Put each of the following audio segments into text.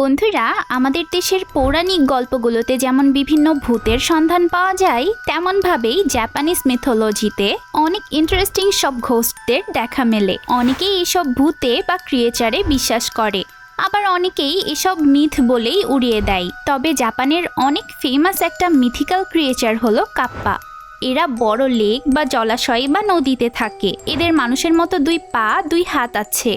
বন্ধুরা, আমাদের দেশের পৌরাণিক গল্পগুলোতে যেমন বিভিন্ন ভূতের সন্ধান পাওয়া যায়, তেমনভাবেই জাপানিজ মিথোলজিতে অনেক ইন্টারেস্টিং সব ঘোস্টদের দেখা মেলে। অনেকেই এসব ভূতে বা ক্রিয়েচারে বিশ্বাস করে, আবার অনেকেই এসব মিথ বলেই উড়িয়ে দেয়। তবে জাপানের অনেক ফেমাস একটা মিথিক্যাল ক্রিয়েচার হলো কাপ্পা। এরা বড় লেক বা জলাশয় বা নদীতে থাকে। এদের মানুষের মতো দুই পা, দুই হাত আছে।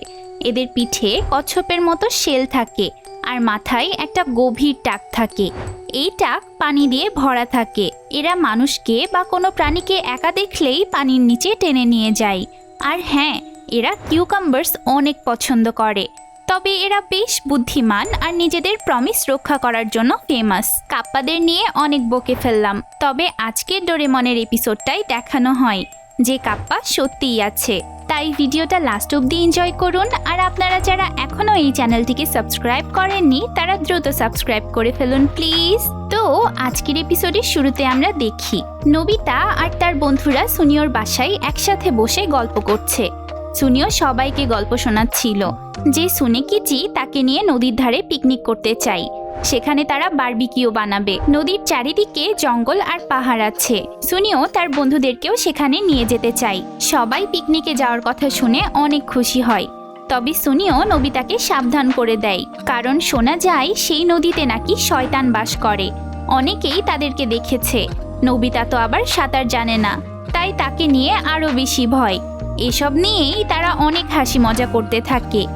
এদের পিঠে কচ্ছপের মতো শেল থাকে। আর মাথায় একটা গভীর টাক থাকে। এই টাক পানি দিয়ে ভরা থাকে। এরা মানুষকে বা কোনো প্রাণীকে একা দেখলেই পানির নিচে টেনে নিয়ে যায়। আর হ্যাঁ এরা কিউকাম্বার্স অনেক পছন্দ করে। তবে এরা বেশ বুদ্ধিমান আর নিজেদের প্রমিস রক্ষা করার জন্য ফেমাস কাপ্পাদের নিয়ে অনেক বকে ফেললাম। তবে আজকের ডোরেমনের এপিসোডটাই দেখানো হয়, যে কাপ্পা সত্যিই আছে। তাই ভিডিওটা লাস্ট অবধি এনজয় করুন। আর আপনারা যারা এখনও এই চ্যানেলটিকে সাবস্ক্রাইব করেননি, তারা দ্রুত সাবস্ক্রাইব করে ফেলুন প্লিজ তো, আজকের এপিসোডের শুরুতে আমরা দেখি, নবিতা আর তার বন্ধুরা সুনিয়র বাসায় একসাথে বসে গল্প করছে। সুনিও সবাইকে গল্প শোনাচ্ছিল। যে সুনেকিচি তাকে নিয়ে নদীর ধারে পিকনিক করতে চাই সেখানে তারা বারবিকিও বানাবে। নদীর চারিদিকে জঙ্গল আর পাহাড় আছে। সুনিও তার বন্ধুদেরকেও সেখানে নিয়ে যেতে চাই সবাই পিকনিকে যাওয়ার কথা শুনে অনেক খুশি হয়। তবে সুনিও নবিতাকে সাবধান করে দেয়। কারণ শোনা যায় সেই নদীতে নাকি শয়তান বাস করে। অনেকেই তাদেরকে দেখেছে। নবিতা তো আবার সাঁতার জানে না। তাই তাকে নিয়ে আরও বেশি ভয়। এসব নিয়েই তারা অনেক হাসি মজা করতে থাকে।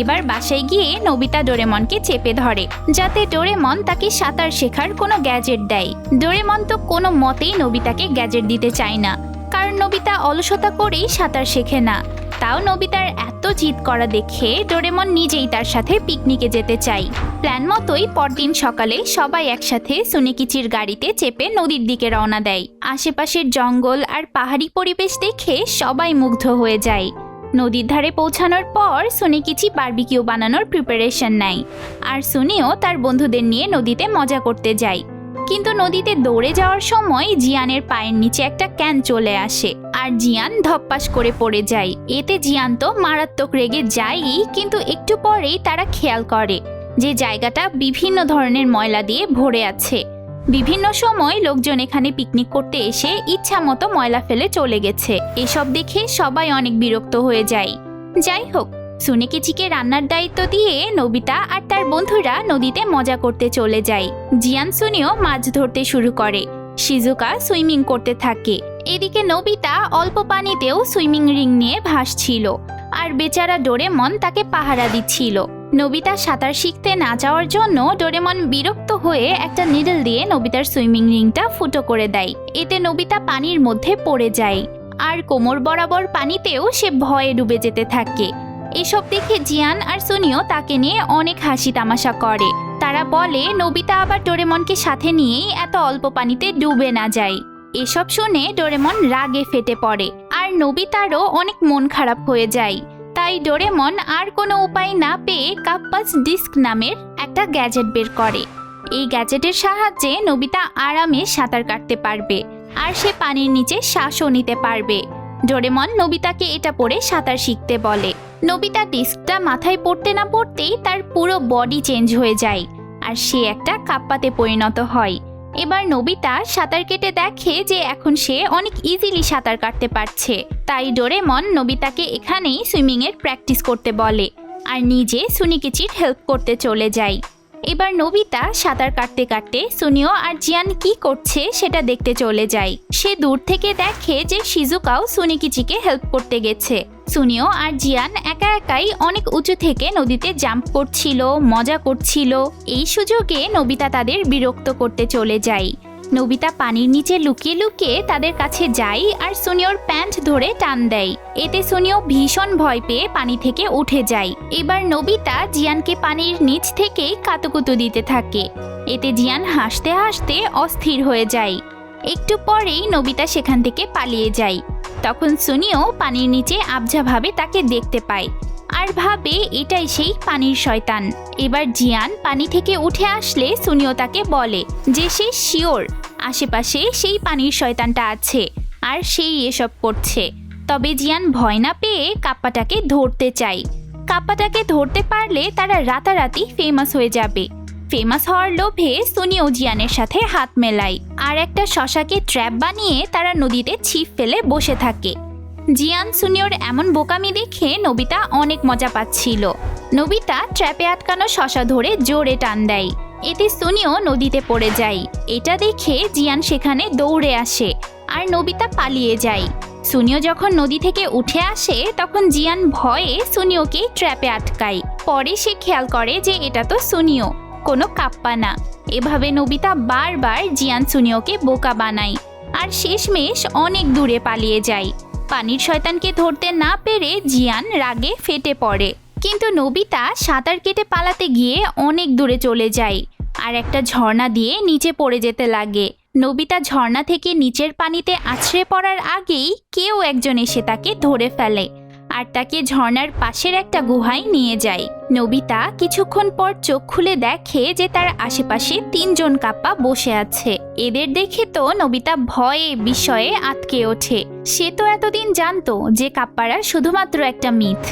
এবার বাসায় গিয়ে নবিতা ডোরেমনকে চেপে ধরে, যাতে ডোরেমন তাকে সাঁতার শেখার কোনো গ্যাজেট দেয়। ডোরেমন তো কোনো মতেই নবিতাকে গ্যাজেট দিতে চায় না, কারণ নবিতা অলসতা করেই সাঁতার শেখে না। তাও নবিতার এত জিদ করা দেখে ডোরেমন নিজেই তার সাথে পিকনিকে যেতে চাই প্ল্যান মতোই পরদিন সকালে সবাই একসাথে সুনিকিচির গাড়িতে চেপে নদীর দিকে রওনা দেয়। আশেপাশের জঙ্গল আর পাহাড়ি পরিবেশ দেখে সবাই মুগ্ধ হয়ে যায়। নদীর ধারে পৌঁছানোর পর সুনিকিচি বারবিকিউ বানানোর প্রিপারেশন নেয়। আর সুনিও তার বন্ধুদের নিয়ে নদীতে মজা করতে যায়। কিন্তু নদীতে দৌড়ে যাওয়ার সময় জিয়ানের পায়ের নিচে একটা ক্যান চলে আসে আর জিয়ান ধপ্পাস করে পড়ে যায়। এতে জিয়ান তো মারাত্মক রেগে যায়ই, কিন্তু একটু পরেই তারা খেয়াল করে যে জায়গাটা বিভিন্ন ধরনের ময়লা দিয়ে ভরে আছে। বিভিন্ন সময় লোকজন এখানে পিকনিক করতে এসে ইচ্ছা মতো ময়লা ফেলে চলে গেছে। এসব দেখে সবাই অনেক বিরক্ত হয়ে যায়। যাই হোক সুনেকিচিকে রান্নার দায়িত্ব দিয়ে নবিতা আর তার বন্ধুরা নদীতে মজা করতে চলে যায়। জিয়ান সুনিও মাছ ধরতে শুরু করে। শিজুকা সুইমিং করতে থাকে। এদিকে নবিতা অল্প পানিতেও সুইমিং রিং নিয়ে ভাসছিল। আর বেচারা ডোরেমন তাকে পাহারা দিচ্ছিল। নবিতা সাঁতার শিখতে না যাওয়ার জন্য ডোরেমন বিরক্ত হয়ে একটা নিডল দিয়ে নবিতার সুইমিং রিংটা ফুটো করে দেয়। এতে নবিতা পানির মধ্যে পড়ে যায়। আর কোমর বরাবর পানিতেও সে ভয়ে ডুবে যেতে থাকে। এসব দেখে জিয়ান আর সুনিও তাকে নিয়ে অনেক হাসি তামাশা করে। তারা বলে, নবিতা আবার ডোরেমনকে সাথে নিয়েই এত অল্প পানিতে ডুবে না যায়। এসব শুনে ডোরেমন রাগে ফেটে পড়ে। আর নবিতারও অনেক মন খারাপ হয়ে যায়। তাই ডোরেমন আর কোনো উপায় না পেয়ে কাপ্পাস ডিস্ক নামের একটা গ্যাজেট বের করে। এই গ্যাজেটের সাহায্যে নবিতা আরামে সাঁতার কাটতে পারবে আর সে পানির নিচে শ্বাসও নিতে পারবে। ডোরেমন নবিতাকে এটা পরে সাঁতার শিখতে বলে। নবিতা ডিস্কটা মাথায় পড়তে না পড়তেই তার পুরো বডি চেঞ্জ হয়ে যায় আর সে একটা কাপ্পাতে পরিণত হয়। এবার নবিতা সাঁতার কেটে দেখে যে এখন সে অনেক ইজিলি সাঁতার কাটতে পারছে। তাই ডোরেমন নবিতাকে এখানেই সুইমিংয়ের প্র্যাকটিস করতে বলে। আর নিজে সুনিকিচির হেল্প করতে চলে যায়। এবার নবিতা সাঁতার কাটতে কাটতে সুনিও আর জিয়ান কি করছে সেটা দেখতে চলে যায়। সে দূর থেকে দেখে যে শিজুকাও সুনিকিচিকে হেল্প করতে গেছে। সুনিও আর জিয়ান একা একাই অনেক উঁচু থেকে নদীতে জাম্প করছিল, মজা করছিল। এই সুযোগে নবিতা তাদের বিরক্ত করতে চলে যায়। নবিতা পানির নিচে লুকিয়ে লুকিয়ে তাদের কাছে যায় আর সোনিয়র প্যান্ট ধরে টান দেয়। এতে সুনিও ভীষণ ভয় পেয়ে পানি থেকে উঠে যায়। এবার নবিতা জিয়ানকে পানির নিচ থেকে কাতুকুতু দিতে থাকে। এতে জিয়ান হাসতে হাসতে অস্থির হয়ে যায়। একটু পরেই নবিতা সেখান থেকে পালিয়ে যায়। তখন সুনিও পানির নিচে আবঝাভাবে তাকে দেখতে পায় আর ভাবে, এটাই সেই পানির শয়তান। এবার জিয়ান পানি থেকে উঠে আসলে সুনিও তাকে বলে যে সে শিওর। আশেপাশে সেই পানির শয়তানটা আছে আর সেই এসব করছে। তবে জিয়ান ভয় না পেয়ে কাপ্পাটাকে ধরতে চাই। কাপ্পাটাকে ধরতে পারলে তারা রাতারাতি ফেমাস হয়ে যাবে। ফেমাস হওয়ার লোভে সুনি ও জিয়ানের সাথে হাত মেলায়। আর একটা শশাকে ট্র্যাপ বানিয়ে তারা নদীতে ছিপ ফেলে বসে থাকে। জিয়ান সুনিয়র এমন বোকামি দেখে নবিতা অনেক মজা পাচ্ছিল। নবিতা ট্র্যাপে আটকানো শশা ধরে জোরে টান দেয়। এতে সুনিও নদীতে পড়ে যায়। এটা দেখে জিয়ান সেখানে দৌড়ে আসে আর নবিতা পালিয়ে যায়। সুনিও যখন নদী থেকে উঠে আসে, তখন জিয়ান ভয়ে সুনিওকে ট্র্যাপে আটকায়। পরে সে খেয়াল করে যে এটা তো সুনিও, কোনো কাপ্পা না। এভাবে নবিতা বারবার জিয়ান সুনিওকে বোকা বানায় আর শেষমেশ অনেক দূরে পালিয়ে যায়। পানির শয়তানকে ধরতে না পেরে জিয়ান রাগে ফেটে পড়ে। কিন্তু নবিতা সাঁতার কেটে পালাতে গিয়ে অনেক দূরে চলে যায় আর একটা ঝর্ণা দিয়ে নিচে পড়ে যেতে লাগে। নবিতা ঝর্ণা থেকে নিচের পানিতে আছড়ে পড়ার আগেই কেউ একজন এসে তাকে ধরে ফেলে আর তাকে ঝর্ণার পাশের একটা গুহায় নিয়ে যায়। নবিতা কিছুক্ষণ পর চোখ খুলে দেখে যে তার আশেপাশে তিনজন কাপ্পা বসে আছে। এদের দেখে তো নবিতা ভয়ে বিষয়ে আটকে ওঠে। সে তো এতদিন জানতো যে কাপ্পারা শুধুমাত্র একটা মিথ।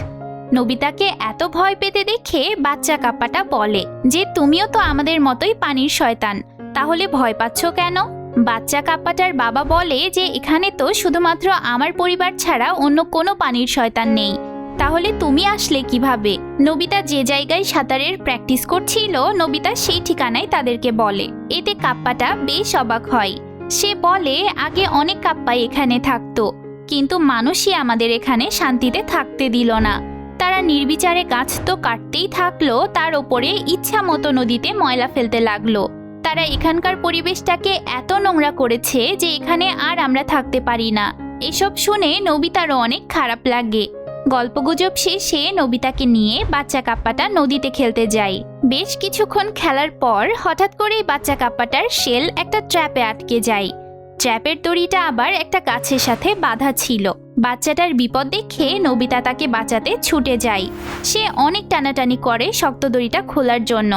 নবিতাকে এত ভয় পেতে দেখে বাচ্চা কাপ্পাটা বলে যে, তুমিও তো আমাদের মতোই পানির শয়তান। তাহলে ভয় পাচ্ছ কেন? বাচ্চা কাপ্পাটার বাবা বলে যে, এখানে তো শুধুমাত্র আমার পরিবার ছাড়া অন্য কোনো পানির শয়তান নেই। তাহলে তুমি আসলে কীভাবে? নবিতা যে জায়গায় সাঁতারের প্র্যাকটিস করছিল, নবিতা সেই ঠিকানায় তাদেরকে বলে। এতে কাপ্পাটা বেশ অবাক হয়। সে বলে, আগে অনেক কাপ্পাই এখানে থাকতো, কিন্তু মানুষই আমাদের এখানে শান্তিতে থাকতে দিল না। তারা নির্বিচারে গাছ তো কাটতেই থাকল, তার ওপরে ইচ্ছা মতো নদীতে ময়লা ফেলতে লাগল। তারা এখানকার পরিবেশটাকে এত নোংরা করেছে যে এখানে আর আমরা থাকতে পারি না। এসব শুনে নবিতারও অনেক খারাপ লাগে। গল্পগুজব শেষে নবিতাকে নিয়ে বাচ্চা কাপ্পাটা নদীতে খেলতে যায়। বেশ কিছুক্ষণ খেলার পর হঠাৎ করেই বাচ্চা কাপ্পাটার শেল একটা ট্র্যাপে আটকে যায়। ট্র্যাপের দড়িটা আবার একটা গাছের সাথে বাঁধা ছিল। বাচ্চাটার বিপদ দেখে নবিতা তাকে বাঁচাতে ছুটে যায়। সে অনেক টানাটানি করে শক্ত দড়িটা খোলার জন্য।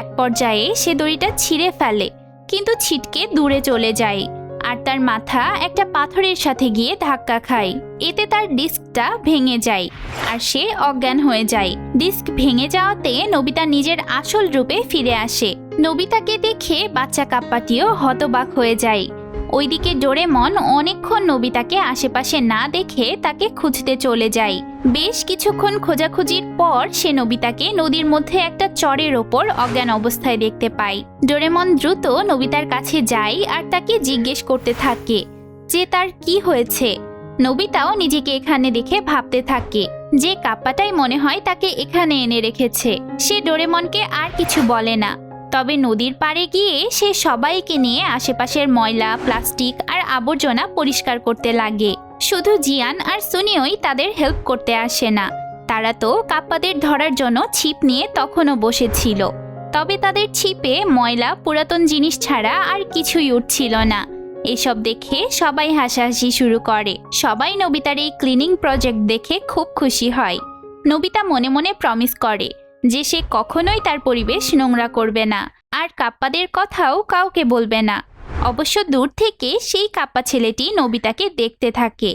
এক পর্যায়ে সে দড়িটা ছিঁড়ে ফেলে, কিন্তু ছিটকে দূরে চলে যায় আর তার মাথা একটা পাথরের সাথে গিয়ে ধাক্কা খায়। এতে তার ডিস্কটা ভেঙে যায় আর সে অজ্ঞান হয়ে যায়। ডিস্ক ভেঙে যাওয়াতে নবিতা নিজের আসল রূপে ফিরে আসে। নবিতাকে দেখে বাচ্চা কাপ্পাটিও হতবাক হয়ে যায়। ওইদিকে ডোরেমন অনেকক্ষণ নবিতাকে আশেপাশে না দেখে তাকে খুঁজতে চলে যায়। বেশ কিছুক্ষণ খোঁজাখুঁজির পর সে নবিতাকে নদীর মধ্যে একটা চরের ওপর অজ্ঞান অবস্থায় দেখতে পায়। ডোরেমন দ্রুত নবিতার কাছে যায় আর তাকে জিজ্ঞেস করতে থাকে যে তার কি হয়েছে। নবিতাও নিজেকে এখানে দেখে ভাবতে থাকে যে কাপ্পাটাই মনে হয় তাকে এখানে এনে রেখেছে। সে ডোরেমনকে আর কিছু বলে না। তবে নদীর পাড়ে গিয়ে সে সবাইকে নিয়ে আশেপাশের ময়লা, প্লাস্টিক আর আবর্জনা পরিষ্কার করতে লাগে। শুধু জিয়ান আর সুনিওই তাদের হেল্প করতে আসে না। তারা তো কাপ্পাদের ধরার জন্য ছিপ নিয়ে তখনও বসেছিল। তবে তাদের ছিপে ময়লা, পুরাতন জিনিস ছাড়া আর কিছুই উঠছিল না। এসব দেখে সবাই হাসাহাসি শুরু করে। সবাই নবিতার এই ক্লিনিং প্রজেক্ট দেখে খুব খুশি হয়। নবিতা মনে মনে প্রমিস করে যে সে কখনোই তার পরিবেশ নোংরা করবে না, আর কাপ্পাদের কথাও কাউকে বলবে না। অবশ্য দূর থেকে সেই কাপ্পা ছেলেটি নবিতাকে দেখতে থাকে।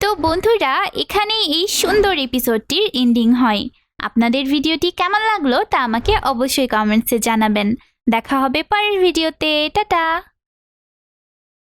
তো বন্ধুরা, এখানে এই সুন্দর এপিসোডটির এন্ডিং হয়। আপনাদের ভিডিওটি কেমন লাগল তা আমাকে অবশ্যই কমেন্টসে জানাবেন। দেখা হবে পরের ভিডিওতে টাটা!